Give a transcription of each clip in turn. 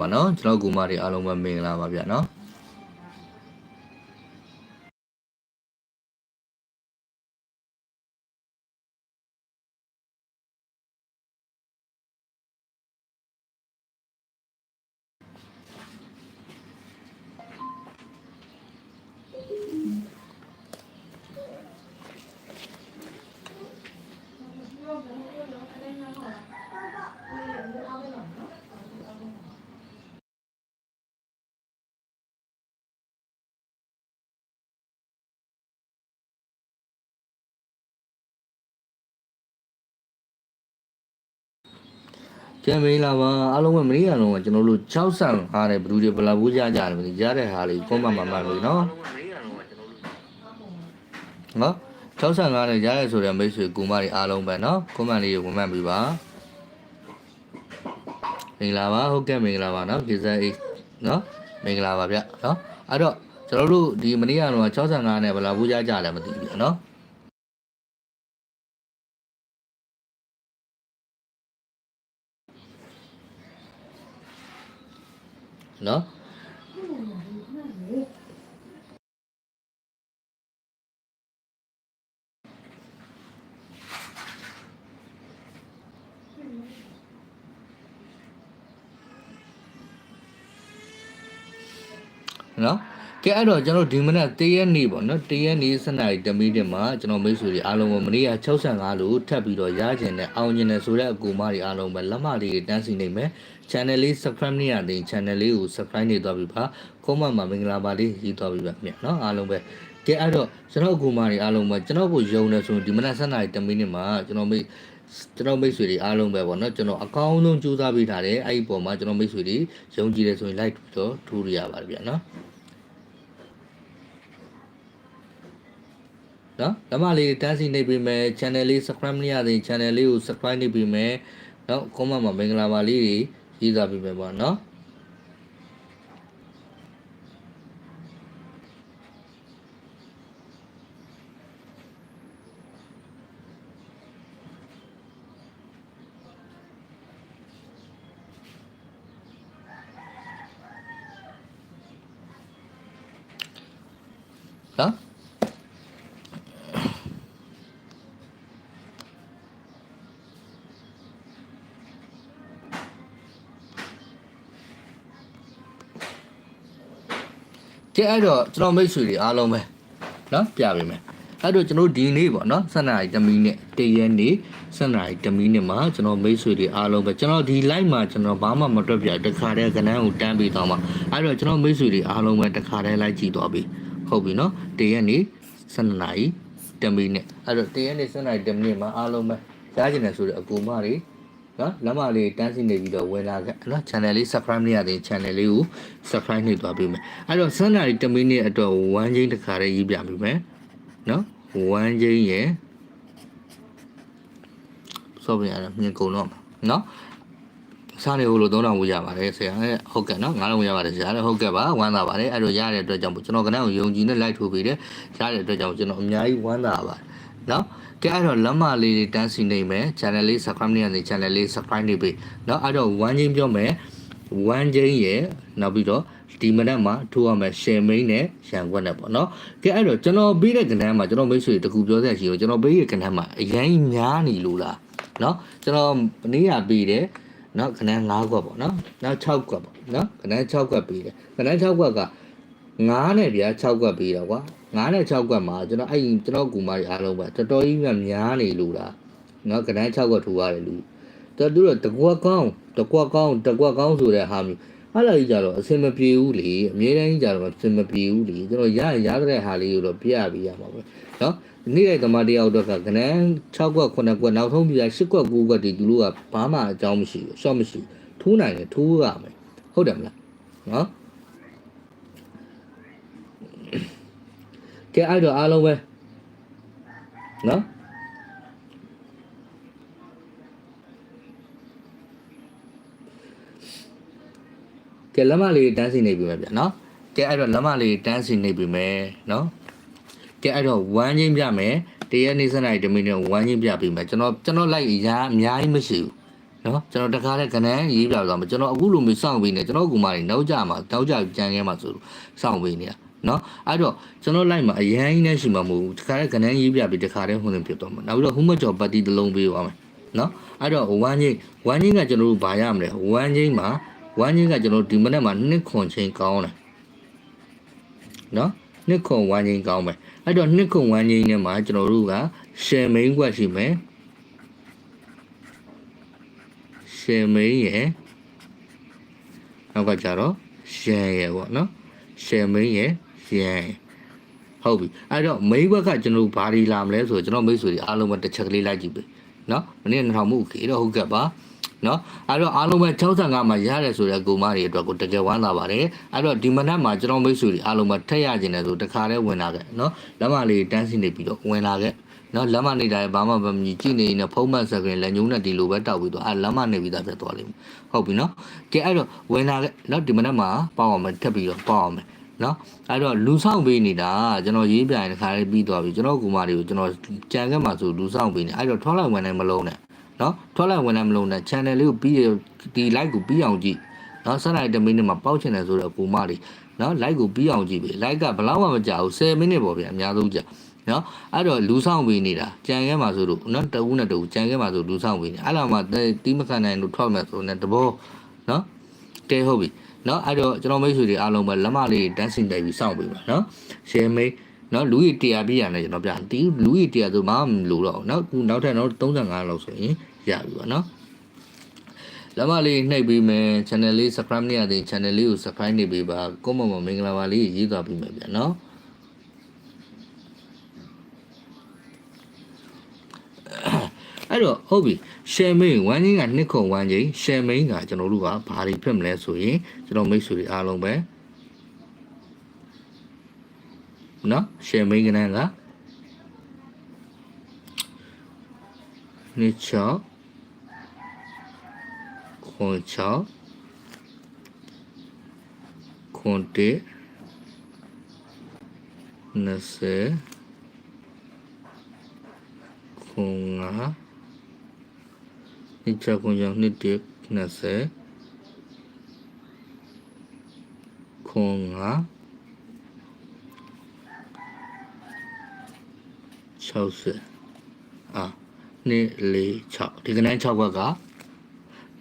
ပါနော်ကျွန်တော်ကူမတွေအားလုံးပဲမင်္ဂလာပါဗျာနော် ကျန်မင်္ဂလာပါအားလုံးပဲမနေ့ကလုံးကကျွန်တော်တို့65တဲ့ဘလူးတွေဘလာဘူးကြကြတယ်မသိကြားတဲ့ဟာလေးကွန်မမမှန်ပြီနော်နော်65နဲ့ကြားရဲဆိုတဲ့မိတ်ဆွေကူမတွေအားလုံးပဲနော်ကွန်မလေးကိုဝင်မှန်ပြီပါမင်္ဂလာပါဟုတ်ကဲ့မင်္ဂလာပါနော်ဒီဇက်အေးနော်မင်္ဂလာပါဗျနော်အဲ့တော့ကျွန်တော်တို့ဒီမနေ့ကလုံးက65နဲ့ဘလာဘူးကြကြတယ်မသိဘူးနော် နော်နော်ကဲအဲ့တော့ကျွန်တော်ဒီမနက်တရက်နေ့ပေါ့နော်တရက်နေ့စနေတမီးတင်မှာကျွန်တော်မိတ်ဆွေတွေအားလုံးပဲမနေ့က65လို့ထပ်ပြီးတော့ရကျင်တဲ့အောင်ကျင်တဲ့ဆိုတဲ့အကူမတွေအားလုံးပဲလက်မလေးတွေတန်းစီနေမယ် channel လေး subscribe နေရတဲ့ channel လေးကို subscribe နေသွားပြီပါ comment မှာမင်္ဂလာပါလေးရေးသွားပြီပါမြတ်နော်အားလုံးပဲကဲအဲ့တော့ကျွန်တော်အကူမတွေအားလုံးပဲကျွန်တော်ကိုယုံနေဆိုရင်ဒီမနက်စနေတမီးတင်မှာကျွန်တော်မိတ်ကျွန်တော်မိတ်ဆွေတွေအားလုံးပဲပေါ့နော်ကျွန်တော်အကောင်းဆုံးကြိုးစားပေးထားတယ်အဲ့ဒီပုံမှာကျွန်တော်မိတ်ဆွေတွေယုံကြည်တယ်ဆိုရင် like ပြီးတော့ထိုးရရပါတယ်ဗျာနော်နော်လမလေးတန်းစီနေပြီမယ် channel လေး subscribe မရသေး channel လေးကို subscribe နေပြီမယ်နော် comment မှာမင်္ဂလာပါလေးတွေ ရေးစားပြီမယ်ပေါ့နော်နော် ကဲအဲ့တော့ကျွန်တော်မိတ်ဆွေတွေအားလုံးပဲနော်ပြပေးမယ်အဲ့တော့ကျွန်တော်ဒီနေ့ပေါ့နော်7နာရီတမီနဲ့တရက်နေ့7နာရီတမီနဲ့မှာကျွန်တော်မိတ်ဆွေတွေအားလုံးပဲကျွန်တော်ဒီ live မှာကျွန်တော်ဘာမှမတွက်ပြတခါတည်းကဏ္ဍကိုတန်းပြီးတော့မှာအဲ့တော့ကျွန်တော်မိတ်ဆွေတွေအားလုံးပဲတခါတည်းလိုက်ကြည့်သွားပြီဟုတ်ပြီနော်တရက်နေ့7နာရီတမီနဲ့အဲ့တော့တရက်နေ့7နာရီတမီမှာအားလုံးပဲကြားကျင်တယ်ဆိုတဲ့အကူမတွေ နော်လမ်းမလေးတန်းစီနေပြီးတော့ဝင်လာခဲ့နော် channel လေး subscribe လုပ်ရတဲ့ channel လေးကို subscribe နှိပ်သွားပေးမယ်အဲ့တော့7နာရီ10မိနစ်အတွက်1ချင်းတစ်ခါတည်းရေးပြပေးမယ်နော်1ချင်းရယ်စောပြရတယ်မြင်ကုန်တော့မှာနော်စားနေလို့3000ဝေးရပါတယ်ဆရာဟုတ်ကဲ့နော်9000ဝေးရပါတယ်ဆရာဟုတ်ကဲ့ပါဝမ်းသာပါတယ်အဲ့တော့ရတဲ့အတွက်ကြောင့်ကျွန်တော်ကနန်းကိုယုံကြည်နဲ့လိုက်ထိုးပေးတယ်ရတဲ့အတွက်ကြောင့်ကျွန်တော်အများကြီးဝမ်းသာပါတယ်နော် ကဲအဲ့တော့လက်မလေးတွေတန်းစီနေမယ် channel လေး subscribe နေရတဲ့ channel လေး subscribe နေပြီเนาะအဲ့တော့1ချင်းပြောမယ်1ချင်းရယ်နောက်ပြီးတော့ဒီမနက်မှာထိုးရမယ် share main နဲ့ရန်ခွက်နဲ့ပေါ့เนาะကဲအဲ့တော့ကျွန်တော်ပေးတဲ့ကဏ္ဍမှာကျွန်တော်မိတ်ဆွေတကူပြောတဲ့ရှိကိုကျွန်တော်ပေးတဲ့ကဏ္ဍမှာအရင်များနေလို့လားเนาะကျွန်တော်မနေ့ကပေးတယ်เนาะကဏ္ဍ5ခွက်ပေါ့เนาะနောက်6ခွက်ပေါ့เนาะကဏ္ဍ6ခွက်ပေးတယ်ကဏ္ဍ6ခွက်က9နဲ့ဗျာ6ခွက်ပေးတော့ကွာ 9နဲ့6ကွက်မှာကျွန်တော်အဲ့ကျွန်တော်ကူမကြီးအားလုံးပဲတော်တော်ကြီးများနေလို့လားနော်ကတိုင်း6ကွက်ထူရတယ်လူတော်သူတို့တကွက်ကောင်းတကွက်ကောင်းတကွက်ကောင်းဆိုတဲ့ဟာမျိုးအဲ့လိုကြီးကြတော့အဆင်မပြေဘူးလေအများတိုင်းကြီးကြတော့အဆင်မပြေဘူးလေကျွန်တော်ရရတဲ့ဟာလေးကိုတော့ပြရပြရမှာပဲနော်နေ့တိုင်းတမတယောက်တော့ကကနန်း6ကွက်9ကွက်နောက်ဆုံးပြရ10ကွက်9ကွက်ဒီသူတို့ကဘာမှအကြောင်းမရှိဘူးရှော့မရှိဘူးထိုးနိုင်တယ်ထိုးရမယ်ဟုတ်တယ်မလားနော် ကဲအဲ့တော့အားလုံးပဲနော်ကဲလက်မလေးတန်းစီနေပြီမယ်ဗျာနော်ကဲအဲ့တော့လက်မလေးတန်းစီနေပြီမယ်နော်ကဲအဲ့တော့1ချင်းပြမယ်တရက်နေ့စနေတမီနဲ့1ချင်းပြပြီမယ်ကျွန်တော်ကျွန်တော်လိုက်အများအများကြီးမရှိဘူးနော်ကျွန်တော်တခါလဲကနန်းရေးပြတော့မှာကျွန်တော်အခုလိုမျိုးစောင့်ပြီးနေကျွန်တော်ကူမနေနောက်ကြမှာတောက်ကြကြံခဲမှာဆိုလို့စောင့်ပြီးနေတာ နော်အဲ့တော့ကျွန်တော်လိုက်မှာအရန်ကြီးနဲ့ရှိမှာမဟုတ်ဘူးတခါလဲကနန်းရေးပြပြီးတခါလဲဟိုနေဖြစ်သွားမှာနောက်ပြီးတော့ဟူးမကျော်ပတ်တီတစ်လုံးပေးသွားမယ်နော်အဲ့တော့ဝမ်းချင်းဝမ်းချင်းကကျွန်တော်တို့ဘာရမလဲဝမ်းချင်းမှာဝမ်းချင်းကကျွန်တော်ဒီမနေ့မှာနှစ်ခွန်ချင်းကောင်းတယ်နော်နှစ်ခွန်ဝမ်းချင်းကောင်းမယ်အဲ့တော့နှစ်ခွန်ဝမ်းချင်းနဲ့မှာကျွန်တော်တို့ကရှယ်မိန်ကွက်ရှိမယ်ရှယ်မင်းရယ်နောက်ကကြတော့ရန်ရယ်ပေါ့နော်ရှယ်မင်းရ ယ်ရန်ဟုတ်ပြီအဲ့တော့မိန်းဘက်ကကျွန်တော်ဘာဒီလာမလဲဆိုတော့ကျွန်တော်မိတ်ဆွေတွေအားလုံးပဲတစ်ချက်ကလေးလိုက်ကြည့်ပြီနော်မနေ့2000မှုခေတော့ဟုတ်ကဲ့ပါနော်အဲ့တော့အားလုံးပဲ65မှာရတယ်ဆိုတဲ့ကိုမတွေအတွက်ကိုတကယ်ဝမ်းသာပါတယ်အဲ့တော့ဒီမနက်မှာကျွန်တော်မိတ်ဆွေတွေအားလုံးပဲထက်ရခြင်းတယ်ဆိုတခါတည်းဝင်လာခဲ့နော်လက်မလေးတန်းစီနေပြီးတော့ဝင်လာခဲ့နော်လက်မနေတာဘာမှမမြည်ကြည့်နေနေဖုံးမတ်စကရင်လက်ညုံနဲ့ဒီလိုပဲတောက်ပြီးတော့အဲလက်မနေပြီးသားဖြစ်သွားလိမ့်မယ်ဟုတ်ပြီနော်ကဲအဲ့တော့ဝင်လာခဲ့နော်ဒီမနက်မှာပေါအောင်မယ်ထပ်ပြီးတော့ပေါအောင်မယ် နော်အဲ့တော့လူဆောင်ပေးနေတာကျွန်တော်ရေးပြရင်တစ်ခါလေးပြီးသွားပြီကျွန်တော်ကူမတွေကိုကျွန်တော်ကြံခဲ့မှာဆိုလူဆောင်ပေးနေအဲ့တော့ထွက်လိုက်ဝင်နိုင်မလုံးနဲ့နော်ထွက်လိုက်ဝင်နိုင်မလုံးနဲ့ channel လေးကိုပြီးဒီ like ကိုပြီးအောင်ကြည့်နော်ဆက်လိုက်တဲ့မိနစ်မှာပေါက်ချင်တယ်ဆိုတော့ကူမတွေနော် like ကိုပြီးအောင်ကြည့်ပြီ like ကဘယ်လောက်မှမကြာဘူး10မိနစ်ပေါ့ဗျာအများဆုံးကြာနော်အဲ့တော့လူဆောင်ပေးနေတာကြံခဲ့မှာဆိုလို့နော်တဦးနဲ့တဦးကြံခဲ့မှာဆိုလူဆောင်ပေးနေအဲ့လောက်မှတီးမခံနိုင်လို့ထွက်မယ်ဆိုတော့တဘောနော်ကဲဟုတ်ပြီ နော်အဲ့တော့ကျွန်တော်မိတ်ဆွေတွေအားလုံးပဲလက်မလေးတန်းစင်တိုက်ပြီးစောင့်ပေးပါနော်ရှယ်မေးနော်လူကြီးတရားပြရနေကျွန်တော်ပြတီးလူကြီးတရားဆိုမှမလို့တော့နော်ခုနောက်ထပ်တော့35လောက်ဆိုရင်ရပြီပါနော်လက်မလေးနှိပ်ပြီးမယ် channel လေး subscribe နေရတဲ့ channel လေးကို subscribe နေပေးပါကိုမမမင်္ဂလာပါလေးရေးသွားပြီးမယ်ဗျာနော်အဲ့ တော့ဟုတ်ပြီရှယ်မိန်ဝမ်းချင်းကနှစ်ခုဝမ်းချင်းရှယ်မိန်ကကျွန်တော်တို့ကဘာတွေဖြစ်မလဲဆိုရင်ကျွန်တော်မိတ်ဆွေတွေအားလုံးပဲနော်ရှယ်မိန်ကနန်းကနှစ်ချောခွန်ချောခွန်တေ20ခွန်ငါ နှစ်ချခွန်ကြောင့်နှစ်တည်း20ခွန်ငါ60အာနှစ်လေး6ဒီကနေ့6ဘက်က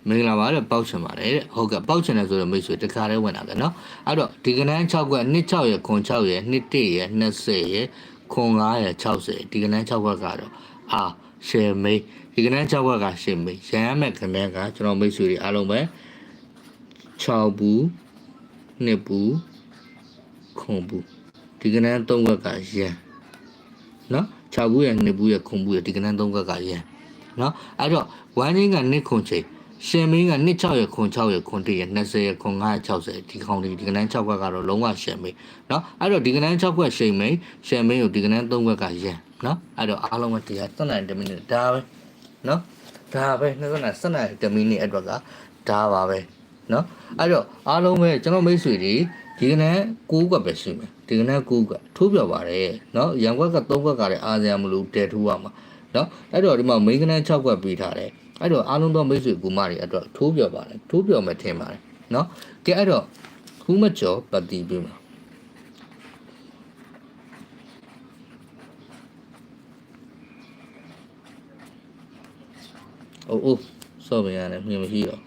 မင်္ဂလာပါတဲ့ပေါက်ချင်ပါတယ်တဲ့ဟုတ်ကဲ့ပေါက်ချင်တယ်ဆိုတော့မိတ်ဆွေတခါတည်းဝင်လာတယ်နော်အဲ့တော့ဒီကနေ့6ဘက်နှစ်6ရယ်ခွန်6ရယ်နှစ်1ရယ်20ရယ်ခွန်9ရယ်60ဒီကနေ့6ဘက်ကတော့အာရှယ်မေး ဒီကနေ့6ဘက်ကရှယ်မေးရမ်းမဲ့ကနေ့ကကျွန်တော်မိတ်ဆွေတွေအားလုံးပဲ6ဘူးနှစ်ဘူးခွန်ဘူးဒီကနေ့3ဘက်ကရမ်းနော်6ဘူးရယ်နှစ်ဘူးရယ်ခွန်ဘူးရယ်ဒီကနေ့3ဘက်ကရမ်းနော်အဲ့တော့ဝမ်းချင်းကနှစ်ခွန်ချိန်ရှင်မင်းကနှစ်6ရယ်ခွန်6ရယ်ခွန်1ရယ်20ရယ်ခွန်9ရယ်60ဒီခေါင်းလေးဒီကနန်း6ခွက်ကတော့လုံးဝရှင်မင်းเนาะအဲ့တော့ဒီကနန်း6ခွက်ရှင်မင်းရှင်မင်းကိုဒီကနန်း3ခွက်ကရန်เนาะအဲ့တော့အားလုံးကတရား7နိုင်10မိနစ်ဒါပဲ နော်ဒါပဲ2017 Gemini အတွက်ကဒါပါပဲနော်အဲ့တော့အားလုံးပဲကျွန်တော်မိတ်ဆွေတွေဒီကနေ့9ကွက်ပဲရှိမယ်ဒီကနေ့9ကွက်ထိုးပြပါတယ်နော်ရန်ကွက်က3ကွက်ကလည်းအာဆီယံမလို့တဲထိုးရမှာနော်အဲ့တော့ဒီမှာ main ကနေ့6ကွက်ပေးထားတယ်အဲ့တော့အားလုံးသောမိတ်ဆွေကူမတွေအတွက်ထိုးပြပါတယ်ထိုးပြမယ်ထင်ပါတယ်နော်ကဲအဲ့တော့ခုမကျော်ပတ်တီးပေးမှာ အိုးအိုးစော့မရတယ်မြင်မရှိတော့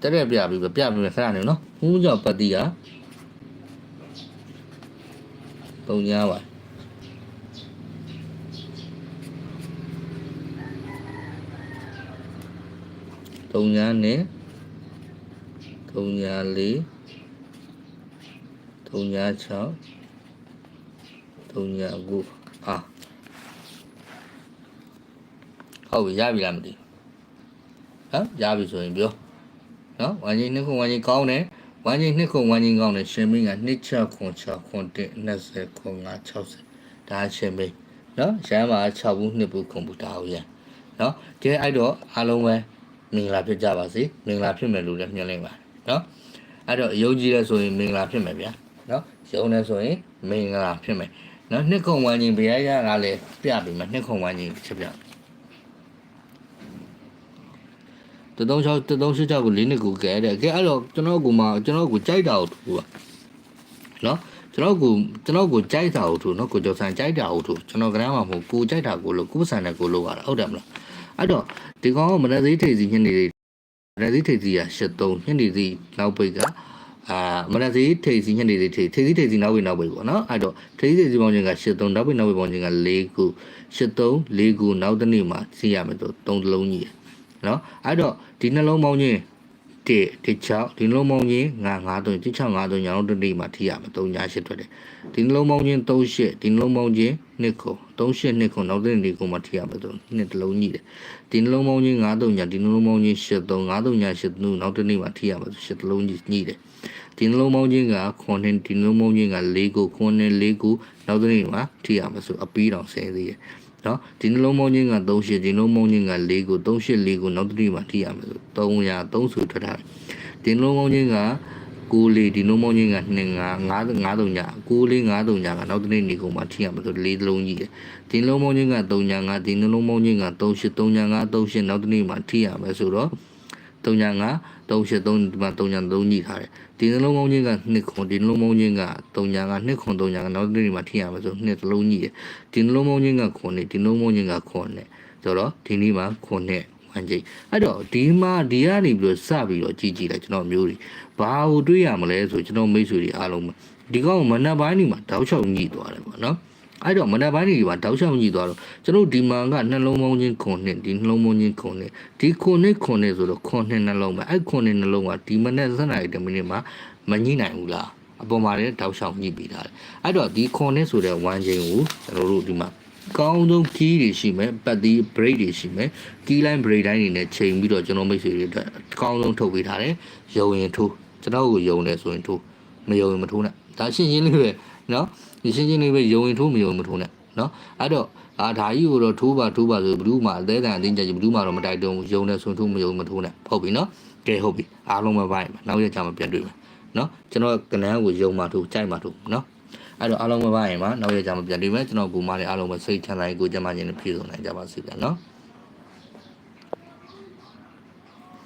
တက်ရက်ပြပြီးပြပြီးမယ်ခဏနေနော်ခူးကျော်ပတ်တီးကပုံညာပါ3ညာနဲ့3ညာ4 3ညာ6 3ညာ9အာ ဟုတ်ပြီရပြီလားမသိဟမ်ရပြီဆိုရင်ပြောနော်ဝမ်းကြီးနှစ်ခုဝမ်းကြီးကောင်းတယ်ဝမ်းကြီးနှစ်ခုဝမ်းကြီးကောင်းတယ်ရှင်မင်းက2ချက်ခွန်6ခွန်1 20ခွန်5 60ဒါရှင်မင်းနော်ရမ်းမှာ6ဘူး2ဘူးခွန်ဘူးဒါဟုတ်ရနော်ကဲအဲ့တော့အားလုံးပဲမင်္ဂလာဖြစ်ကြပါစေမင်္ဂလာဖြစ်မယ်လို့လည်းမျှော်လင့်ပါတယ်နော်အဲ့တော့အယုံကြည်လဲဆိုရင်မင်္ဂလာဖြစ်မယ်ဗျာနော်ယုံလဲဆိုရင်မင်္ဂလာဖြစ်မယ်နော်နှစ်ခုဝမ်းကြီးဘယ်ရရကလည်းပြပြီမယ်နှစ်ခုဝမ်းကြီးချက်ပြ 336 386ကို၄နှစ်ကိုကဲတဲ့ကဲအဲ့တော့ကျွန်တော်ကမှကျွန်တော်ကိုကြိုက်တာကိုထူပါနော်ကျွန်တော်ကိုကျွန်တော်ကိုကြိုက်တာကိုထူနော်ကိုကျော်ဆန်ကြိုက်တာကိုထူကျွန်တော်ကမ်းမှာမဟုတ်ကိုကြိုက်တာကိုလို့ကိုဆန်နဲ့ကိုလို့ရတာဟုတ်တယ်မလားအဲ့တော့ဒီကောင်ကမနက်သေးထိပ်စီညနေလေးမနက်သေးထိပ်စီက83ညနေစီနောက်ပိတ်ကအာမနက်သေးထိပ်စီညနေစီထိပ်ထိပ်စီထိပ်စီနောက်ပိတ်နောက်ပိတ်ပေါ့နော်အဲ့တော့ထိပ်စီထိပ်စီပေါင်းချင်းက83နောက်ပိတ်နောက်ပိတ်ပေါင်းချင်းက4ခု83 4ခုနောက်တစ်နေ့မှာစီးရမယ်ဆို3လုံးကြီးရယ်နော်အဲ့တော့ ဒီနှလုံးပေါင်းချင်း1 1 6ဒီနှလုံးပေါင်းချင်း9 5 3 1 6 5 3ညောင်းတစ်နေ့မှာထိရမယ်3ညာ8ထွက်တယ်ဒီနှလုံးပေါင်းချင်း3 8ဒီနှလုံးပေါင်းချင်း2ခု3 8 2ခုနောက်တစ်နေ့ကိုမှထိရမယ်ဆိုနှစ်တစ်လုံးကြီးတယ်ဒီနှလုံးပေါင်းချင်း9 3ညာဒီနှလုံးပေါင်းချင်း8 3 9 3ညာ8 3နောက်တစ်နေ့မှာထိရမယ်ဆို8တစ်လုံးကြီးညှိတယ်ဒီနှလုံးပေါင်းချင်းက9နှစ်ဒီနှလုံးပေါင်းချင်းက4ခု9နှစ်4ခုနောက်တစ်နေ့မှာထိရမယ်ဆိုအပီးတောင်ဆဲသေးတယ် နော်ဒီနှလုံးပေါင်းချင်းက38ဒီနှလုံးပေါင်းချင်းက4ခု38 4ခုနောက်တစ်နေ့မှာထိရမယ်ဆို300 3ဆိုထွက်ထားတယ်ဒီနှလုံးပေါင်းချင်းကကိုလေးဒီနှလုံးပေါင်းချင်းက2 5 5 5 3ညာကိုလေး5 3ညာကနောက်တစ်နေ့နေကုန်မှာထိရမယ်ဆို4လုံးကြီးတယ်ဒီနှလုံးပေါင်းချင်းက3ညာ5ဒီနှလုံးပေါင်းချင်းက38 3ညာ5 38နောက်တစ်နေ့မှာထိရမယ်ဆိုတော့ 3ညာ5 38 3ဒီမှာ3ညာ3ကြီးထားတယ်ဒီနှလုံးပေါင်းချင်းက2ခွန်ဒီနှလုံးပေါင်းချင်းက3ညာက2ခွန်3ညာကနောက်တစ်နေ့မှာထိရမယ်ဆို2သလုံးကြီးတယ်ဒီနှလုံးပေါင်းချင်းကခွန်နဲ့ဒီနှလုံးပေါင်းချင်းကခွန်နဲ့ဆိုတော့ဒီနေ့မှာခွန်နဲ့ဝမ်းကြီးအဲ့တော့ဒီမှာဒီကနေပြီးတော့စပြီးတော့ကြည့်ကြည့်လိုက်ကျွန်တော်မျိုးတွေဘာကိုတွေးရမလဲဆိုကျွန်တော်မိတ်ဆွေတွေအားလုံးပဲဒီကောင်မနက်ပိုင်းနေမှာတောက်ချောက်ညှိသွားတယ်ပေါ့နော် အဲ့တော့မနက်ပိုင်းတွေမှာတောက်ချောင်းကြီးသွားတော့ကျွန်တော်ဒီမှာကနှလုံးပေါင်းချင်းခုနှစ်ဒီနှလုံးပေါင်းချင်းခုနှစ်ဒီခုနှစ်ခုနှစ်ဆိုတော့ခုနှစ်နှလုံးပဲအဲ့ခုနှစ်နှလုံးကဒီမနက်7နာရီ10မိနစ်မှာမညှိနိုင်ဘူးလားအပေါ်မှာလည်းတောက်ချောင်းညှိပြီးတာလေအဲ့တော့ဒီခုနှစ်ဆိုတဲ့ဝမ်းချင်းကိုကျွန်တော်တို့ဒီမှာကောင်းဆုံး key တွေရှိမယ်ပတ်သီး break တွေရှိမယ် key line break တိုင်းတွေနဲ့ချိန်ပြီးတော့ကျွန်တော်မိတ်ဆွေတွေအတွက်အကောင်းဆုံးထုတ်ပေးထားတယ်ယုံရင်ထိုးကျွန်တော်ကိုယုံတယ်ဆိုရင်ထိုးမယုံရင်မထိုးနဲ့ဒါရှင်းရှင်းလေးပဲနော် ဒီရှင်းရှင်းလေးပဲယုံရင်ထိုးမယုံမထိုးနဲ့နော်အဲ့တော့အာဓာကြီးကိုတော့ထိုးပါထိုးပါဆိုဘလူးမှာအသေးတန်အသိဉာဏ်ကြီးဘလူးမှာတော့မတိုက်တုံးယုံနဲ့ဆွန်ထိုးမယုံမထိုးနဲ့ဟုတ်ပြီနော်ကဲဟုတ်ပြီအားလုံးပဲဘိုင်းနောက်ရက်ကျမှပြန်တွေ့မယ်နော်ကျွန်တော်ကနန်းကိုယုံမှထိုးကြိုက်မှထိုးနော်အဲ့တော့အားလုံးပဲဘိုင်းမှာနောက်ရက်ကျမှပြန်တွေ့မယ်ကျွန်တော်ဘူမာလေးအားလုံးပဲစိတ်ချမ်းသာကိုကြမ်းမှခြင်းနဲ့ပြည့်စုံနိုင်ကြပါစေဗျာနော်